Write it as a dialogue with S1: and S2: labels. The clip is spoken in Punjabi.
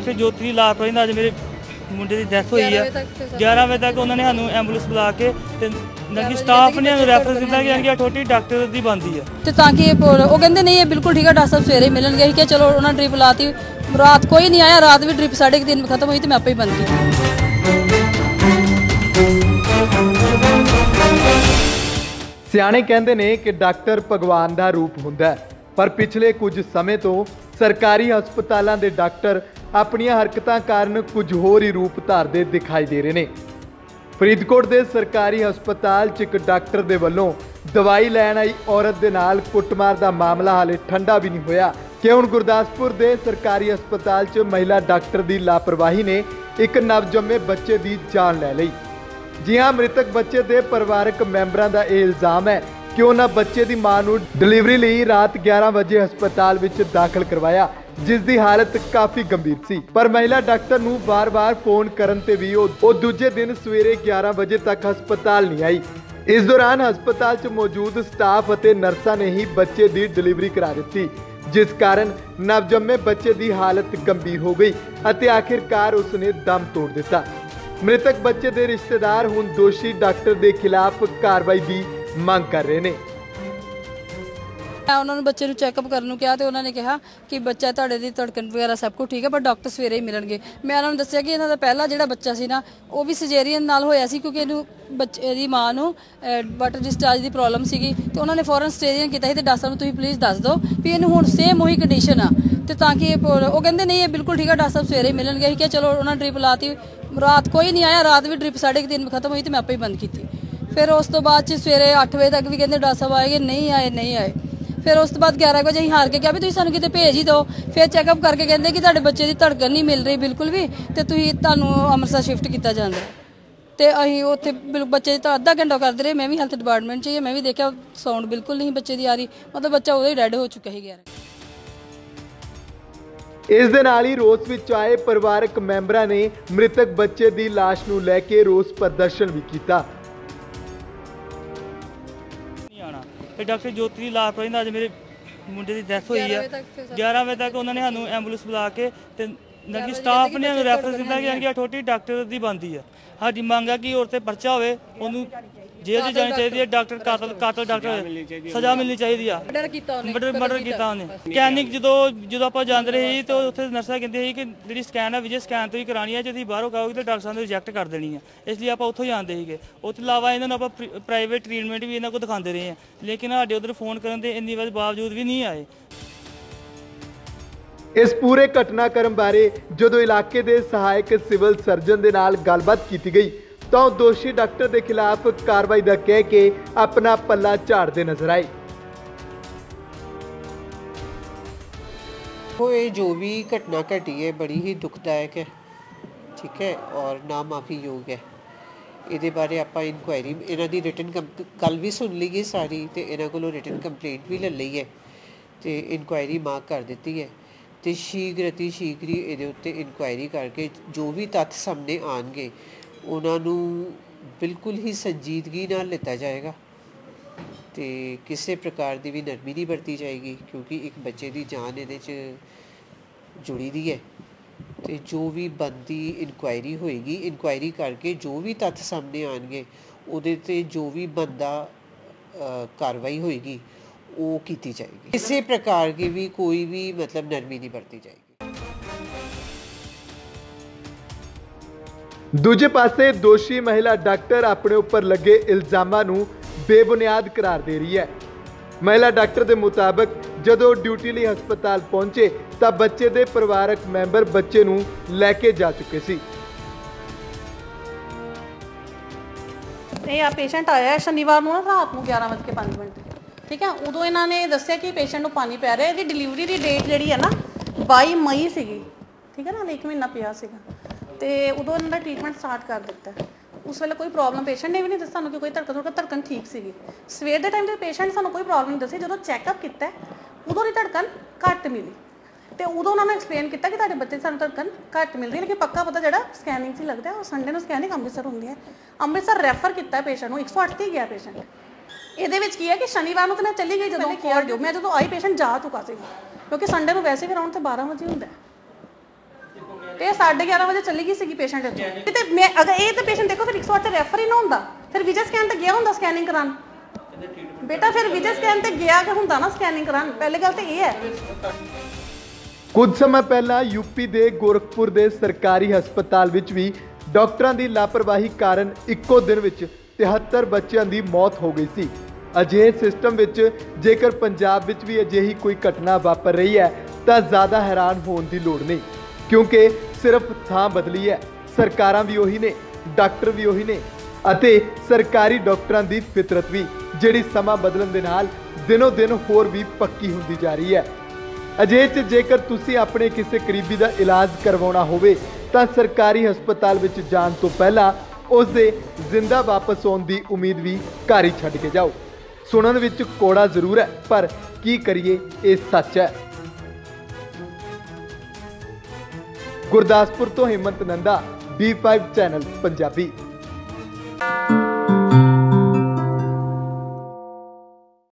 S1: ਡਾਕਟਰ ਜੋਤੀ ਦੀ ਲਾਪਰਵਾਹੀ ਨਾਲ ਅੱਜ ਮੇਰੇ ਮੁੰਡੇ ਦੀ ਡੈਥ ਹੋਈ ਆ। 11 ਵਜੇ ਤੱਕ ਉਹਨਾਂ ਨੇ ਸਾਨੂੰ ਐਂਬੂਲੈਂਸ ਬੁਲਾ ਕੇ ਤੇ ਨਕੀ ਸਟਾਫ ਨੇ ਸਾਨੂੰ ਰੈਫਰ ਦਿੱਤਾ ਕਿ ਅੰਗਿਆ ਠੋਟੀ ਡਾਕਟਰ ਦੀ ਬੰਦੀ ਆ।
S2: ਤੇ ਤਾਂ ਕਿ ਉਹ ਕਹਿੰਦੇ ਨਹੀਂ ਇਹ ਬਿਲਕੁਲ ਠੀਕ ਹੈ ਡਾਕਟਰ ਸਾਹਿਬ ਸਵੇਰੇ ਮਿਲਣਗੇ ਕਿਹਾ ਚਲੋ ਉਹਨਾਂ ਡ੍ਰਿਪ ਲਾਤੀ। ਰਾਤ ਕੋਈ ਨਹੀਂ ਆਇਆ ਰਾਤ ਵੀ ਡ੍ਰਿਪ 3:30 ਵਜੇ ਖਤਮ ਹੋਈ ਤੇ ਮੈਂ ਆਪੇ ਹੀ ਬੰਦ ਕੀਤੀ।
S3: ਸਿਆਣੇ ਕਹਿੰਦੇ ਨੇ ਕਿ ਡਾਕਟਰ ਭਗਵਾਨ ਦਾ ਰੂਪ ਹੁੰਦਾ ਹੈ ਪਰ ਪਿਛਲੇ ਕੁਝ ਸਮੇਂ ਤੋਂ ਸਰਕਾਰੀ ਹਸਪਤਾਲਾਂ ਦੇ ਡਾਕਟਰ ਆਪਣੀਆਂ ਹਰਕਤਾਂ ਕਾਰਨ ਕੁਝ ਹੋਰ ਹੀ ਰੂਪ ਧਾਰਦੇ ਦਿਖਾਈ ਦੇ ਰਹੇ ਨੇ। ਫਰੀਦਕੋਟ ਦੇ ਸਰਕਾਰੀ ਹਸਪਤਾਲ 'ਚ ਇੱਕ ਡਾਕਟਰ ਦੇ ਵੱਲੋਂ ਦਵਾਈ ਲੈਣ ਆਈ ਔਰਤ ਦੇ ਨਾਲ ਕੁੱਟਮਾਰ ਦਾ ਮਾਮਲਾ ਹਾਲੇ ਠੰਡਾ ਵੀ ਨਹੀਂ ਹੋਇਆ। ਕਿ ਹੁਣ ਗੁਰਦਾਸਪੁਰ ਦੇ ਸਰਕਾਰੀ ਹਸਪਤਾਲ 'ਚ ਮਹਿਲਾ ਡਾਕਟਰ ਦੀ ਲਾਪਰਵਾਹੀ ਨੇ ਇੱਕ ਨਵਜੰਮੇ ਬੱਚੇ ਦੀ ਜਾਨ ਲੈ ਲਈ। ਜੀ ਹਾਂ ਮ੍ਰਿਤਕ ਬੱਚੇ ਦੇ ਪਰਿਵਾਰਕ ਮੈਂਬਰਾਂ ਦਾ ਇਹ ਇਲਜ਼ਾਮ ਹੈ ਕਿ ਉਹਨਾਂ ਬੱਚੇ ਦੀ ਮਾਂ ਨੂੰ ਡਿਲੀਵਰੀ ਲਈ ਰਾਤ 11 ਵਜੇ ਹਸਪਤਾਲ ਵਿੱਚ ਦਾਖਲ ਕਰਵਾਇਆ? ਜਿਸ ਦੀ ਹਾਲਤ ਕਾਫੀ ਗੰਭੀਰ ਸੀ। ਪਰ ਮਹਿਲਾ ਡਾਕਟਰ ਨੂੰ ਵਾਰ-ਵਾਰ ਫੋਨ ਕਰਨ ਤੇ ਵੀ ਉਹ ਉਹ ਦੂਜੇ ਦਿਨ ਸਵੇਰੇ 11 ਵਜੇ ਤੱਕ ਹਸਪਤਾਲ ਨਹੀਂ ਆਈ। ਇਸ ਦੌਰਾਨ ਹਸਪਤਾਲ 'ਚ ਮੌਜੂਦ ਸਟਾਫ ਅਤੇ ਨਰਸਾਂ ਨੇ ਹੀ ਬੱਚੇ ਦੀ ਡਿਲੀਵਰੀ ਕਰਾ ਦਿੱਤੀ, ਜਿਸ ਕਾਰਨ ਨਵਜੰਮੇ ਬੱਚੇ ਦੀ ਹਾਲਤ ਗੰਭੀਰ ਹੋ ਗਈ ਅਤੇ ਆਖਿਰਕਾਰ ਉਸਨੇ ਦਮ ਤੋੜ ਦਿੱਤਾ। ਮ੍ਰਿਤਕ ਬੱਚੇ ਦੇ ਰਿਸ਼ਤੇਦਾਰ ਹੁਣ ਦੋਸ਼ੀ ਡਾਕਟਰ ਦੇ ਖਿਲਾਫ ਕਾਰਵਾਈ ਦੀ ਮੰਗ ਕਰ ਰਹੇ ਨੇ।
S2: ਮੈਂ ਉਹਨਾਂ ਨੂੰ ਬੱਚੇ ਨੂੰ ਚੈੱਕਅਪ ਕਰਨ ਨੂੰ ਕਿਹਾ ਤੇ ਉਹਨਾਂ ਨੇ ਕਿਹਾ ਕਿ ਬੱਚਾ ਤੁਹਾਡੇ ਦੀ ਧੜਕਣ ਵਗੈਰਾ ਸਭ ਕੁਝ ਠੀਕ ਹੈ, ਪਰ ਡਾਕਟਰ ਸਵੇਰੇ ਹੀ ਮਿਲਣਗੇ। ਮੈਂ ਉਹਨਾਂ ਨੂੰ ਦੱਸਿਆ ਕਿ ਇਹਨਾਂ ਦਾ ਪਹਿਲਾ ਜਿਹੜਾ ਬੱਚਾ ਸੀ ਨਾ, ਉਹ ਵੀ ਸਿਜੇਰੀਅਨ ਨਾਲ ਹੋਇਆ ਸੀ ਕਿਉਂਕਿ ਇਹਨੂੰ ਬੱਚੇ ਦੀ ਮਾਂ ਨੂੰ ਵਾਟਰ ਡਿਸਚਾਰਜ ਦੀ ਪ੍ਰੋਬਲਮ ਸੀਗੀ ਤੇ ਉਹਨਾਂ ਨੇ ਫੌਰਨ ਸਟੇਜੀਅਨ ਕੀਤਾ ਸੀ ਤੇ ਡਾਕਟਰ ਸਾਹਿਬ ਨੂੰ ਤੁਸੀਂ ਪਲੀਜ਼ ਦੱਸ ਦਿਓ ਵੀ ਇਹਨੂੰ ਹੁਣ ਸੇਮ ਉਹੀ ਕੰਡੀਸ਼ਨ ਆ। ਤੇ ਤਾਂ ਕਿ ਉਹ ਕਹਿੰਦੇ ਨਹੀਂ, ਇਹ ਬਿਲਕੁਲ ਠੀਕ ਆ ਡਾਕਟਰ ਸਾਹਿਬ ਸਵੇਰੇ ਮਿਲਣਗੇ। ਅਸੀਂ ਚਲੋ ਉਹਨਾਂ ਡ੍ਰਿਪ ਲਾਤੀ, ਰਾਤ ਕੋਈ ਨਹੀਂ ਆਇਆ, ਰਾਤ ਵੀ ਡ੍ਰਿਪ 3:30 ਖਤਮ ਹੋਈ ਤੇ ਮੈਂ ਆਪੇ ਹੀ ਬੰਦ ਕੀਤੀ। ਫਿਰ ਉਸ ਤੋਂ ਬਾਅਦ ਚ ਸਵੇਰੇ 8 ਵਜੇ ਤੱਕ ਵੀ ਕਹਿੰਦੇ ਡਾਕਟਰ ਸਾਹਿਬ ਆਏਗੇ ਨਹੀਂ ਆਏ ਨਹੀਂ ਆਏ। ਫਿਰ ਉਸ ਤੋਂ ਬਾਅਦ 11 ਵਜੇ ਅਸੀਂ ਹਾਰ ਕੇ ਕਿਹਾ ਵੀ ਤੁਸੀਂ ਸਾਨੂੰ ਕਿਤੇ ਭੇਜ ਹੀ ਦਿਓ। ਫਿਰ ਚੈੱਕਅਪ ਕਰਕੇ ਕਹਿੰਦੇ ਕਿ ਤੁਹਾਡੇ ਬੱਚੇ ਦੀ ਧੜਕਣ ਨਹੀਂ ਮਿਲ ਰਹੀ ਬਿਲਕੁਲ ਵੀ ਤੇ ਤੁਸੀਂ ਤੁਹਾਨੂੰ ਅੰਮ੍ਰਿਤਸਰ ਸ਼ਿਫਟ ਕੀਤਾ ਜਾਂਦਾ ਤੇ ਅਸੀਂ ਉੱਥੇ ਬੱਚੇ ਤਾਂ ਅੱਧਾ ਘੰਟਾ ਕਰਦੇ ਰਹੇ ਮੈਂ ਵੀ ਹੈਲਥ ਡਿਪਾਰਟਮੈਂਟ 'ਚ ਹੀ ਹਾਂ, ਮੈਂ ਵੀ ਦੇਖਿਆ ਸਾਊਂਡ ਬਿਲਕੁਲ ਨਹੀਂ ਬੱਚੇ ਦੀ ਆ ਰਹੀ। ਮਤਲਬ ਬੱਚਾ ਉਦੋਂ ਹੀ ਡੈਡ ਹੋ ਚੁੱਕਾ ਸੀ 11
S3: ਇਸ ਦੇ ਨਾਲ ਹੀ ਰੋਸ ਵਿੱਚ ਆਏ ਪਰਿਵਾਰਕ ਮੈਂਬਰਾਂ ਨੇ ਮ੍ਰਿਤਕ ਬੱਚੇ ਦੀ ਲਾਸ਼ ਨੂੰ ਲੈ ਕੇ ਰੋਸ ਪ੍ਰਦਰਸ਼ਨ ਵੀ ਕੀਤਾ।
S1: ਤੇ ਡਾਕਟਰ ਜੋਤੀ ਦੀ ਲਾਪਰਵਾਹੀ ਨਾਲ ਅੱਜ ਮੇਰੇ ਮੁੰਡੇ ਦੀ ਡੈਥ ਹੋਈ ਆ। 11 ਵਜੇ ਤੱਕ ਉਹਨਾਂ ਨੇ ਸਾਨੂੰ ਐਂਬੂਲੈਂਸ ਬੁਲਾ ਕੇ ਤੇ ਨਕੀ ਸਟਾਫ ਨੇ ਰੈਫਰ ਦਿੱਤਾ ਕਿ ਅੰਗਿਆ ਠੋਟੀ ਡਾਕਟਰ ਦੀ ਬੰਦੀ ਆ। ਸਾਡੀ ਮੰਗ ਆ ਕਿ ਔਰ ਤੇ ਪਰਚਾ ਹੋਵੇ ਉਹਨੂੰ ਜੇਲ੍ਹ 'ਚ ਜਾਣੀ ਚਾਹੀਦੀ ਹੈ ਡਾਕਟਰ ਕਾਤਲ ਕਾਤਲ ਡਾਕਟਰ ਸਜ਼ਾ ਮਿਲਣੀ ਚਾਹੀਦੀ ਆ।
S2: ਮਰਡਰ ਕੀਤਾ ਉਹਨੇ
S1: ਮਰਡਰ ਮਰਡਰ ਕੀਤਾ? ਉਹਨੇ। ਸਕੈਨਿੰਗ ਜਦੋਂ ਜਦੋਂ ਆਪਾਂ ਜਾਂਦੇ ਰਹੇ ਸੀ ਤੇ ਉੱਥੇ ਨਰਸਾਂ ਕਹਿੰਦੇ ਸੀ ਕਿ ਜਿਹੜੀ ਸਕੈਨ ਹੈ ਵਿਜੇ ਸਕੈਨ ਤੋਂ ਹੀ ਕਰਾਣੀ ਹੈ ਜੇ ਤੁਸੀਂ ਬਾਹਰੋਂ ਕਹੋਗੇ ਤਾਂ ਡਾਕਟਰ ਸਾਹਿਬ ਨੇ ਰਿਜੈਕਟ ਕਰ ਦੇਣੀ ਹੈ ਇਸ ਲਈ ਆਪਾਂ ਉੱਥੋਂ ਜਾਂਦੇ ਸੀਗੇ। ਉਹ ਤੋਂ ਇਲਾਵਾ ਇਹਨਾਂ ਨੂੰ ਆਪਾਂ ਪ੍ਰਾਈਵੇਟ ਟ੍ਰੀਟਮੈਂਟ ਵੀ ਇਹਨਾਂ ਕੋਲ ਦਿਖਾਉਂਦੇ ਰਹੇ ਹਾਂ ਲੇਕਿਨ ਸਾਡੇ ਉਧਰ ਫੋਨ ਕਰਨ ਦੇ ਇੰਨੀ ਵਾਰ ਬਾਵਜੂਦ ਵੀ ਨਹੀਂ ਆਏ।
S3: ਇਸ ਪੂਰੇ ਘਟਨਾਕ੍ਰਮ ਬਾਰੇ ਜਦੋਂ ਇਲਾਕੇ ਦੇ ਸਹਾਇਕ ਸਿਵਲ ਸਰਜਨ ਦੇ ਨਾਲ ਗੱਲਬਾਤ ਕੀਤੀ ਗਈ ਤਾਂ ਉਹ ਦੋਸ਼ੀ ਡਾਕਟਰ ਦੇ ਖਿਲਾਫ ਕਾਰਵਾਈ ਦਾ ਕਹਿ ਕੇ ਆਪਣਾ ਪੱਲਾ ਝਾੜਦੇ ਨਜ਼ਰ ਆਏ।
S4: ਉਹ ਇਹ ਜੋ ਵੀ ਘਟਨਾ ਘਟੀ ਹੈ, ਬੜੀ ਹੀ ਦੁਖਦਾਇਕ ਹੈ। ਠੀਕ ਹੈ, ਔਰ ਨਾ ਮਾਫੀ ਯੋਗ ਹੈ। ਇਹਦੇ ਬਾਰੇ ਆਪਾਂ ਇਨਕੁਆਇਰੀ ਇਹਨਾਂ ਦੀ ਰਿਟਨ ਕੱਲ ਵੀ ਸੁਣ ਲਈ ਗਈ ਸਾਰੀ ਤੇ ਇਹਨਾਂ ਕੋਲੋਂ ਰਿਟਨ ਕੰਪਲੇਂਟ ਵੀ ਲੈ ਲਈ ਹੈ ਤੇ ਇਨਕੁਆਇਰੀ ਮਾਰਕ ਕਰ ਦਿੱਤੀ ਹੈ। ਤੇ ਸ਼ੀਘਰ ਸ਼ੀਘਰੀ ਇਹਦੇ ਉੱਤੇ ਇਨਕੁਆਇਰੀ ਕਰਕੇ ਜੋ ਵੀ ਤੱਥ ਸਾਹਮਣੇ ਆਣਗੇ ਉਹਨਾਂ ਨੂੰ ਬਿਲਕੁਲ ਹੀ ਸੰਜੀਦਗੀ ਨਾਲ ਲਿੱਤਾ ਜਾਏਗਾ ਤੇ ਕਿਸੇ ਪ੍ਰਕਾਰ ਦੀ ਵੀ ਨਰਮੀ ਨਹੀਂ ਵਰਤੀ ਜਾਏਗੀ, ਕਿਉਂਕਿ ਇੱਕ ਬੱਚੇ ਦੀ ਜਾਨ ਇਹਦੇ 'ਚ ਜੁੜੀ ਦੀ ਹੈ ਤੇ ਜੋ ਵੀ ਬੰਦੀ ਇਨਕੁਆਇਰੀ ਹੋਏਗੀ, ਇਨਕੁਆਇਰੀ ਕਰਕੇ ਜੋ ਵੀ ਤੱਥ ਸਾਹਮਣੇ ਆਣਗੇ ਉਹਦੇ ਤੇ ਜੋ ਵੀ ਬੰਦਾ ਕਾਰਵਾਈ ਹੋਏਗੀ, ਉਹ ਕੀਤੀ ਜਾਏਗੀ। ਕਿਸੇ ਪ੍ਰਕਾਰ ਦੀ ਵੀ ਕੋਈ ਵੀ ਮਤਲਬ ਨਰਮੀ ਨਹੀਂ ਵਰਤੀ ਜਾਏਗੀ।
S3: ਦੂਜੇ ਪਾਸੇ ਦੋਸ਼ੀ ਮਹਿਲਾ ਡਾਕਟਰ ਆਪਣੇ ਉੱਪਰ ਲੱਗੇ ਇਲਜ਼ਾਮਾਂ ਨੂੰ ਬੇਬੁਨਿਆਦ ਕਰਾਰ ਦੇ ਰਹੀ ਹੈ। ਮਹਿਲਾ ਡਾਕਟਰ ਦੇ ਮੁਤਾਬਕ ਜਦੋਂ ਡਿਊਟੀ ਲਈ ਹਸਪਤਾਲ ਪਹੁੰਚੇ ਤਾਂ ਬੱਚੇ ਦੇ ਪਰਿਵਾਰਕ ਮੈਂਬਰ ਬੱਚੇ ਨੂੰ ਲੈ ਕੇ ਜਾ ਚੁੱਕੇ ਸੀ।
S5: ਇਹ ਆ ਪੇਸ਼ੈਂਟ ਆਇਆ ਹੈ ਸ਼ਨੀਵਾਰ ਨੂੰ ਨਾ, ਰਾਤ ਨੂੰ 11:05 ਮਿੰਟ। ਠੀਕ ਹੈ, ਉਦੋਂ ਇਹਨਾਂ ਨੇ ਦੱਸਿਆ ਕਿ ਪੇਸ਼ੈਂਟ ਨੂੰ ਪਾਣੀ ਪੈ ਰਿਹਾ। ਇਹਦੀ ਡਿਲੀਵਰੀ ਦੀ ਡੇਟ ਜਿਹੜੀ ਹੈ ਨਾ 22 ਮਈ ਸੀਗੀ। ਠੀਕ ਹੈ ਨਾ, ਇੱਕ ਮਹੀਨਾ ਪਿਆ ਸੀਗਾ। ਤੇ ਉਦੋਂ ਇਹਨਾਂ ਦਾ ਟ੍ਰੀਟਮੈਂਟ ਸਟਾਰਟ ਕਰ ਦਿੱਤਾ। ਉਸ ਵੇਲੇ ਕੋਈ ਪ੍ਰੋਬਲਮ ਪੇਸ਼ੈਂਟ ਨੇ ਵੀ ਨਹੀਂ ਦੱਸਿਆ ਸਾਨੂੰ ਕਿ ਕੋਈ ਧੜਕਣ ਧੜਕਣ ਧੜਕਣ ਠੀਕ ਸੀਗੀ। ਸਵੇਰ ਦੇ ਟਾਈਮ ਤੇ ਪੇਸ਼ੈਂਟ ਸਾਨੂੰ ਕੋਈ ਪ੍ਰੋਬਲਮ ਨਹੀਂ ਦੱਸੀ ਜਦੋਂ ਚੈੱਕਅਪ ਕੀਤਾ ਉਦੋਂ ਦੀ ਧੜਕਣ ਘੱਟ ਮਿਲੀ। ਤੇ ਉਦੋਂ ਉਹਨਾਂ ਨੇ ਐਕਸਪਲੇਨ ਕੀਤਾ ਕਿ ਤੁਹਾਡੇ ਬੱਚੇ ਸਾਨੂੰ ਧੜਕਣ ਘੱਟ ਮਿਲ ਰਹੀ ਹੈ ਲੇਕਿਨ ਪੱਕਾ ਪਤਾ ਜਿਹੜਾ ਸਕੈਨਿੰਗ 'ਚ ਹੀ ਲੱਗਦਾ ਉਹ ਸੰਡੇ ਨੂੰ ਸਕੈਨਿੰਗ ਅੰਮ੍ਰਿਤਸਰ ਹੁੰਦੀ ਹੈ। ਅੰਮ੍ਰਿਤਸਰ ਰੈਫਰ ਕੀਤਾ ਪੇਸ਼ੈਂਟ ਨੂੰ 108 ਤੇ ਗਿਆ ਪੇਸ਼ੈਂਟ ਇਹਦੇ ਵਿੱਚ ਕੀ ਹੈ ਕਿ ਸ਼ਨੀਵਾਰ ਨੂੰ ਤਾਂ ਮੈਂ ਚਲੀ ਗਈ ਜਦੋਂ ਕਾਲ ਦਿਓ ਮੈਂ ਜਦੋਂ ਆਈ ਪੇਸ਼ੈਂਟ ਜਾ ਚੁੱਕਾ ਸੀ। ਕਿਉਂਕਿ ਸੰਡੇ ਨੂੰ ਵੈਸੇ ਵੀ ਅਰਾਊਂਡ ਤੇ 12 ਵਜੇ ਹੁੰਦਾ। ਹੈ ਤੇ ਇਹ 11:30 ਵਜੇ ਚਲੀ ਗਈ ਸੀਗੀ ਪੇਸ਼ੈਂਟ ਇੱਥੋਂ। ਤੇ ਮੈਂ, ਅਗਰ ਇਹ ਤਾਂ ਪੇਸ਼ੈਂਟ ਦੇਖੋ, ਫਿਰ 108 ਰੈਫਰ ਹੀ ਨਾ ਹੁੰਦਾ। ਫਿਰ ਵਿਜੇ ਸਕੈਨ ਤੇ ਗਿਆ ਹੁੰਦਾ ਸਕੈਨਿੰਗ ਕਰਾਉਣ। ਬੇਟਾ, ਫਿਰ ਵਿਜੇ ਸਕੈਨ ਤੇ ਗਿਆ ਕਿ ਹੁੰਦਾ ਨਾ ਸਕੈਨਿੰਗ ਕਰਾਉਣ। ਪਹਿਲੀ ਗੱਲ ਤੇ ਇਹ ਹੈ।
S3: ਕੁਝ ਸਮਾਂ ਪਹਿਲਾਂ ਯੂਪੀ ਦੇ ਗੋਰਖਪੁਰ ਦੇ ਸਰਕਾਰੀ ਹਸਪਤਾਲ ਵਿੱਚ ਵੀ ਡਾਕਟਰਾਂ ਦੀ ਲਾਪਰਵਾਹੀ ਕਾਰਨ ਇੱਕੋ ਦਿਨ ਵਿੱਚ 73 ਬੱਚਿਆਂ ਦੀ ਮੌਤ ਹੋ ਗਈ ਸੀ। ਅਜਿਹੇ ਸਿਸਟਮ ਵਿੱਚ ਜੇਕਰ ਪੰਜਾਬ ਵਿੱਚ ਵੀ ਅਜਿਹੀ ਕੋਈ ਘਟਨਾ ਵਾਪਰ ਰਹੀ ਹੈ, ਤਾਂ ਜ਼ਿਆਦਾ ਹੈਰਾਨ ਹੋਣ ਦੀ ਲੋੜ ਨਹੀਂ। ਕਿਉਂਕਿ ਸਿਰਫ ਥਾਂ ਬਦਲੀ ਹੈ। ਸਰਕਾਰਾਂ ਵੀ ਉਹੀ ਨੇ, ਡਾਕਟਰ ਵੀ ਉਹੀ ਨੇ ਅਤੇ ਸਰਕਾਰੀ ਡਾਕਟਰਾਂ ਦੀ ਫਿਤਰਤ ਵੀ, ਜਿਹੜੀ ਸਮਾਂ ਬਦਲਣ ਦੇ ਨਾਲ ਦਿਨੋ ਦਿਨ ਹੋਰ ਵੀ ਪੱਕੀ ਹੁੰਦੀ ਜਾ ਰਹੀ ਹੈ। ਅਜੇ ਚ ਜੇਕਰ ਤੁਸੀਂ ਆਪਣੇ ਕਿਸੇ ਕਰੀਬੀ ਦਾ ਇਲਾਜ ਕਰਵਾਉਣਾ ਹੋਵੇ, ਤਾਂ ਸਰਕਾਰੀ ਹਸਪਤਾਲ ਵਿੱਚ ਜਾਣ ਤੋਂ ਪਹਿਲਾਂ ਉਸ ਦੇ ਜ਼ਿੰਦਾ ਵਾਪਸ ਆਉਣ ਦੀ ਉਮੀਦ ਵੀ ਘਰ ਹੀ ਛੱਡ ਕੇ ਜਾਓ। ਸੁਣਨ ਵਿੱਚ ਕੋੜਾ ਜ਼ਰੂਰ ਹੈ, ਪਰ ਕੀ ਕਰੀਏ, ਇਹ ਸੱਚ ਹੈ। ਗੁਰਦਾਸਪੁਰ ਤੋਂ ਹਿੰਮਤ ਨੰਦਾ B5 ਚੈਨਲ ਪੰਜਾਬੀ।